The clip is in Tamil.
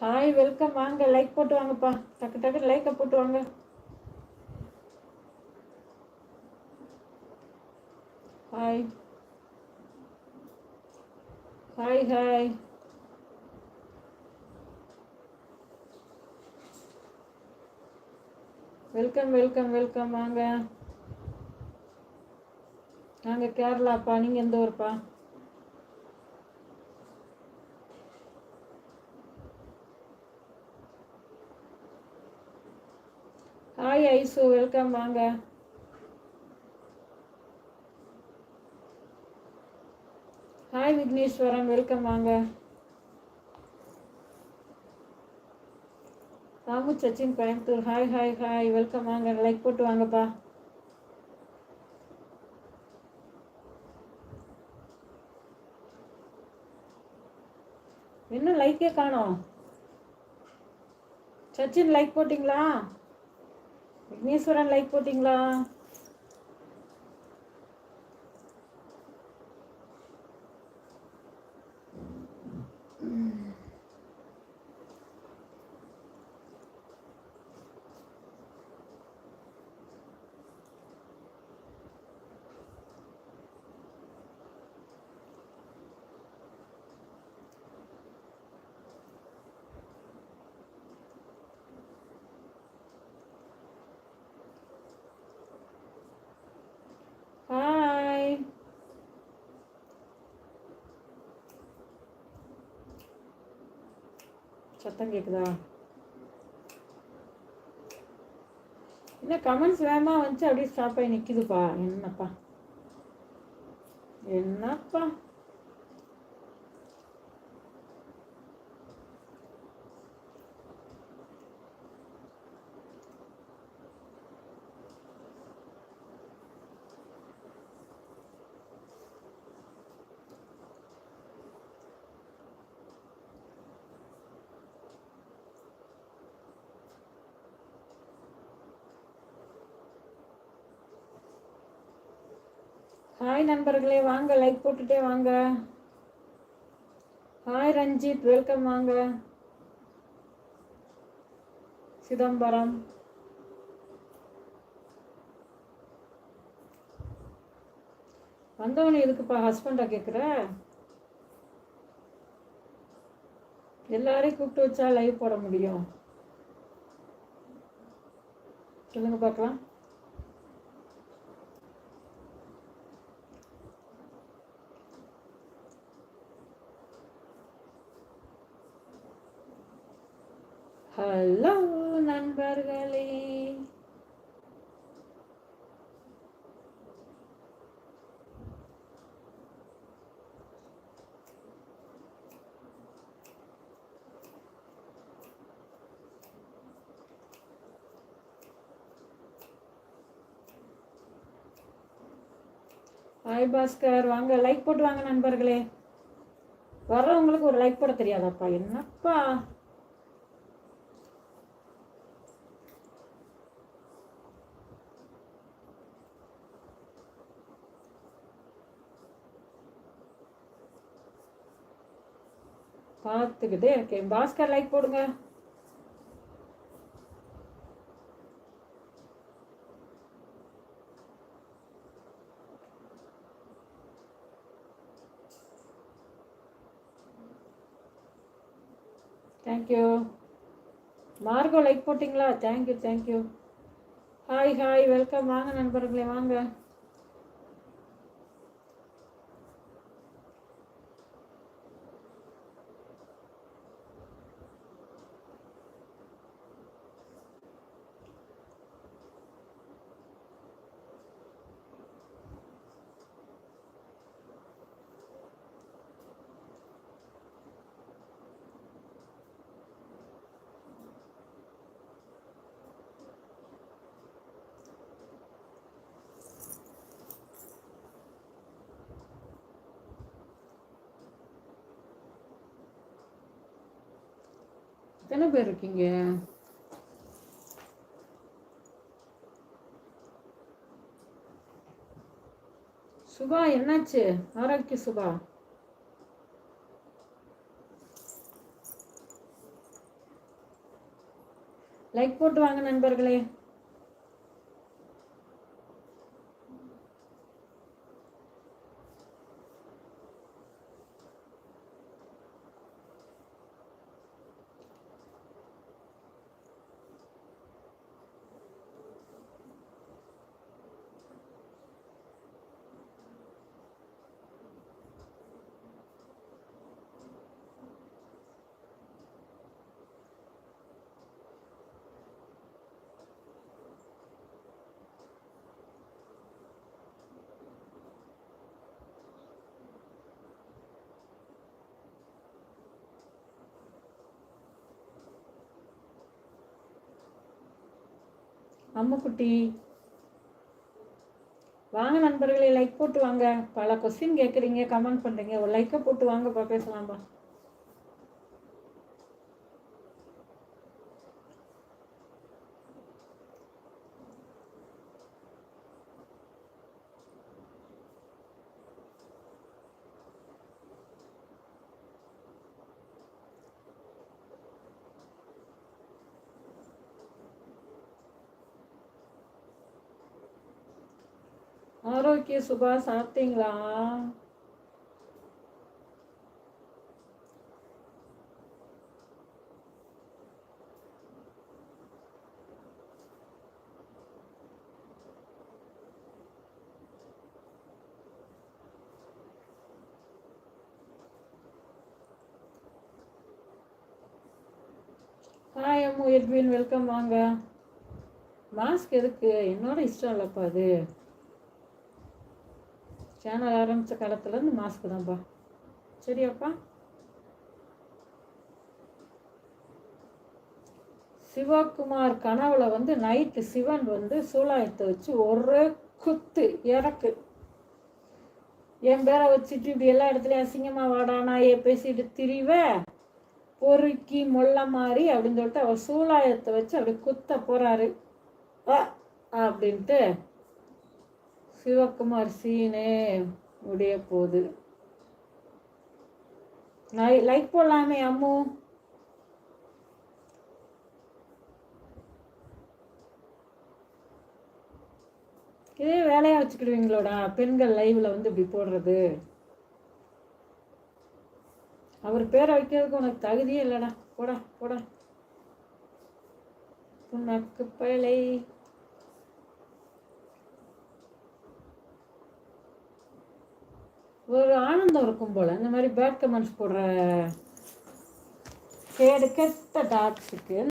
ஹாய் வெல்கம் வாங்க லைக் போட்டு வாங்கப்பா. டக்கு டக்கு லைக்கை போட்டு வாங்க. Hi hi hi welcome welcome welcome வாங்க. நாங்கள் கேரளாப்பா. நீங்கள் எந்த ஊர்ப்பா? ஹாய் ஐசு வெல்கம் வாங்க. ஹாய் விக்னேஸ்வரன் வெல்கம் வாங்க. Ramu Sachin Coimbatore hi hi hi welcome வாங்க. லைக் போட்டு வாங்கப்பா. என்ன லைக்கே காணோம்? சச்சின் லைக் போட்டிங்களா? விக்னேஸ்வரன் லைக் போட்டிங்களா ஹாய் சத்தம் கேக்குதா? என்ன கமெண்ட்ஸ் வேகமாக வந்துச்சு அப்படியே ஸ்டாப் ஆகி நிக்குதுப்பா. என்னப்பா? என்னப்பா? ஹாய் நண்பர்களே வாங்க லைக் போட்டுட்டே வாங்க. ஹாய் ரஞ்சித் வெல்கம் வாங்க. சிதம்பரம். வந்தவனே எதுக்குப்பா ஹஸ்பண்டா கேட்குற எல்லாரையும் கூப்பிட்டு வச்சா லைவ் போட முடியும். சொல்லுங்க பார்க்கலாம். ஹலோ நண்பர்களே. ஹாய் பாஸ்கர் வாங்க லைக் போட்டு வாங்க நண்பர்களே. வர்றவங்களுக்கு ஒரு லைக் போட தெரியாதாப்பா? என்னப்பா? பார்த்துக்கிட்டே இருக்கேன் பாஸ்கர் லைக் போடுங்க. தேங்க்யூ மார்கோ லைக் போட்டிங்களா? Thank you thank you hi hi welcome வாங்க நண்பர்களே வாங்க. எத்தனை பேர் இருக்கீங்க? சுபா என்னாச்சு? ஆரோக்கியம் சுபா. லைக் போட்டு வாங்க நண்பர்களே. அம்முக்குட்டி வாங்க நண்பர்களே லைக் போட்டு வாங்க. பல கொஸ்டின் கேட்குறீங்க கமெண்ட் பண்ணுறீங்க ஒரு லைக்கை போட்டு வாங்கப்பா பேசலாம்ப்பா. ஆரோக்கிய சுபா சாப்பிட்டீங்களா? ஹாய் அம்மு எட்வின் வெல்கம் வாங்க. மாஸ்க் எதுக்கு? என்னோட இஷ்டம் இல்லைப்பா அது. சேனல் ஆரம்பித்த காலத்துலேருந்து மாஸ்க்கு தான்ப்பா சரியாப்பா? சிவகுமார் கனவுல வந்து நைட்டு சிவன் வந்து சூலாயத்தை வச்சு ஒரு குத்து இறக்கு. என் பேரை வச்சுட்டு இப்படி எல்லா இடத்துலையும் அசிங்கமா வாடானா ஏ பேசிட்டு திரிவ? பொறுக்கி மொல்ல மாதிரி அப்படின்னு சொல்லிட்டு அவர் சூலாயத்தை வச்சு அப்படி குத்த போறாரு. அப்படின்ட்டு சிவகுமார் சீனே உடைய போது லைக் போடலாமே அம்மு. இதே வேலையாக வச்சுக்கிடுவீங்களோடா பெண்கள் லைவில் வந்து இப்படி போடுறது. அவர் பேரை வைக்கிறதுக்கு உனக்கு தகுதியே இல்லைடா. போடா போடா. உனக்கு பழை. ஒரு ஆனந்தம் இருக்கும் போல். இந்த மாதிரி பேட் கமெண்ட்ஸ் போடுற கேடு கெட்ட டாக்ஸுக்கு